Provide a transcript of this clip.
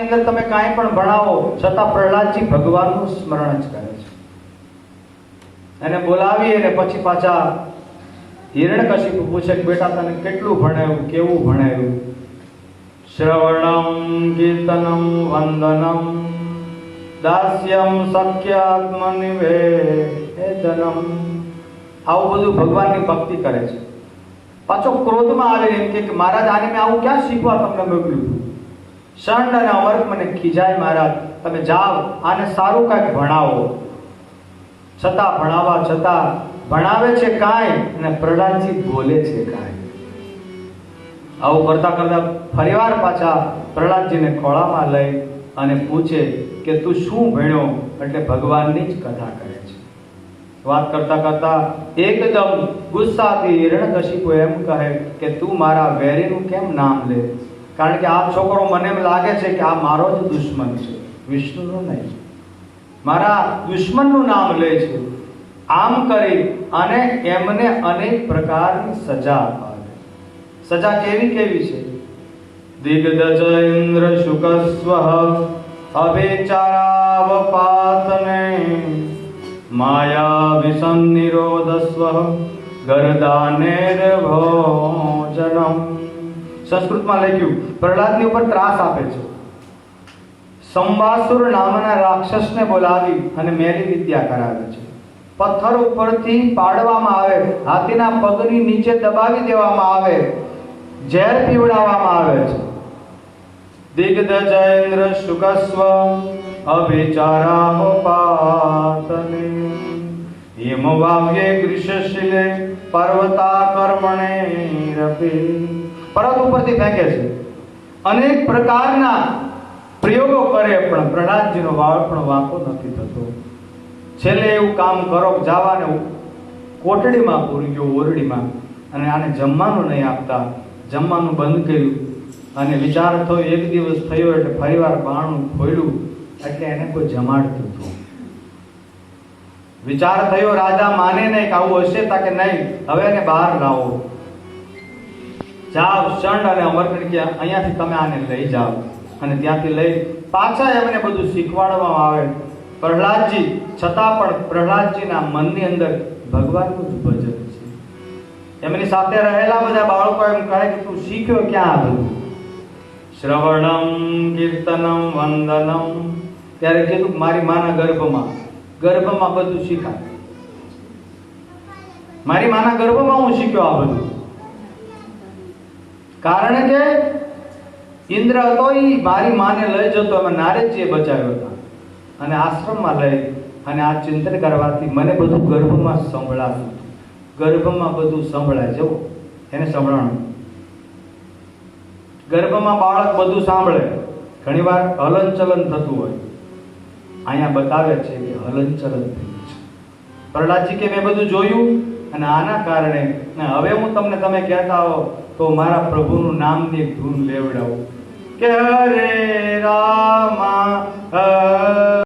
અંદર તમે કાંઈ પણ ભણાવો, છતાં પ્રહલાદજી ભગવાનનું સ્મરણ જ કરે છે. એને બોલાવી અને પછી પાછા હિરણ્યકશિપુ પૂછે કે બેટા તને કેટલું ભણાવ્યું, કેવું ભણાવ્યું? શ્રવણમ, કીર્તનમ, વંદનમ, દાસ્યમ, સખ્યાત્મનિવેદનમ. આવું બધું ભગવાનની ભક્તિ કરે છે. પાછો ક્રોધમાં આવે એમ કે, મહારાજ, આને મેં આવું ક્યાં શીખવા તમને મોકલ્યું? અને અમર્ક મને ખીજાય મહારાજ. તમે જાઓ, આને સારું કાંઈક ભણાવો. છતાં ભણાવવા છતાં ભણાવે છે કાંઈ અને પ્રહલાદજી બોલે છે કાંઈ. આવું કરતા કરતા ફરીવાર પાછા પ્રહલાદજીને ખોળામાં લઈ અને પૂછે કે તું શું ભણ્યો? એટલે ભગવાનની જ કથા કરે છે. વાત કરતા કરતા એકદમ ગુસ્સાથી હિરણ્યકશિપુ એમ કહે કે તું મારા વેરીનું કેમ નામ લે? કારણ કે આ છોકરો મને એમ લાગે છે કે આ મારો જ દુશ્મન છે. વિષ્ણુનું નહીં. મારા દુશ્મનનું નામ લે છે. આમ કરી અને એમને અનેક પ્રકારની સજા અપાવે. સજા કેવી કેવી છે? દિગ્દજ ઇન્દ્ર શુકસ્વ અભિચારાવપાતને માયા સ્વ ગરદાનેર ભોજનમ. સંસ્કૃતમાં લખ્યું, પ્રહલાદની ઉપર ત્રાસ આપે છે. સંબાસુર નામના રાક્ષસને બોલાવી અને મેલી વિદ્યા કરાવે છે. પથ્થર ઉપરથી પાડવામાં આવે, હાથીના પગની નીચે દબાવી દેવામાં આવે, ઝેર પીવડાવવામાં આવે છે. દિગ્દજેન્દ્ર શુકસ્વ અભિચારામપાતને હિમવાવ્યે કૃષશિલે પર્વતા કર્મણે રપે. પર્વત ઉપરથી ફેંકે છે. અનેક પ્રકારના પ્રયોગો કરે પણ પ્રહલાદજીનો વાળ પણ વાંકો નથી થતો. છેલ્લે એવું કામ કરો જાવાને કોટડીમાં પૂરી ગયો, ઓરડીમાં, અને આને જમવાનું નહીં આપતા. જમવાનું બંધ કર્યું. અને વિચાર થયો, એક દિવસ થયો એટલે ફરીવાર બાણું ખોલ્યું, એટલે એને કોઈ જમાડતું હતું. વિચાર થયો, રાજા માને નહીં કે આવું હશે તા કે નહીં, હવે એને બહાર લાવો. જાઓ ચંડ અને અમરકંડ કે અહીંયાથી તમે આને લઈ જાઓ. અને ત્યાંથી લઈ પાછા એમને બધું શીખવાડવામાં આવે પ્રહલાદજી, છતાં પણ પ્રહલાદજીના મનની અંદર ભગવાનનું જ ભજન છે. એમની સાથે રહેલા બધા બાળકો એમ કહે કે, તું શીખ્યો ક્યાં આ બધું? શ્રવણમ, કીર્તનમ, વંદનમ. ત્યારે કીધું મારી માના ગર્ભમાં ગર્ભમાં બધું શીખાય. મારી માના ગર્ભમાં હું શીખ્યો આ બધું. કારણ કે ઇન્દ્ર હતો એ મારી માને લઈ જતો અમે નારદજીએ બચાવ્યો હતો. અને આશ્રમમાં લઈ અને આ ચિંતન કરવાથી મને બધું ગર્ભમાં સંભળાતું ગર્ભમાં બધું સંભળાય. જવું એને સંભળાણું. ગર્ભમાં બાળક બધું સાંભળે. ઘણીવાર હલનચલન થતું હોય. અહીંયા બતાવે છે કે હલનચલન થયું છે. પ્રહલાદજી કે, મેં બધું જોયું અને આના કારણે હવે હું તમને તમે કહેતા હો તો મારા પ્રભુનું નામની ધૂન લેવડાવું. કે હરે રામા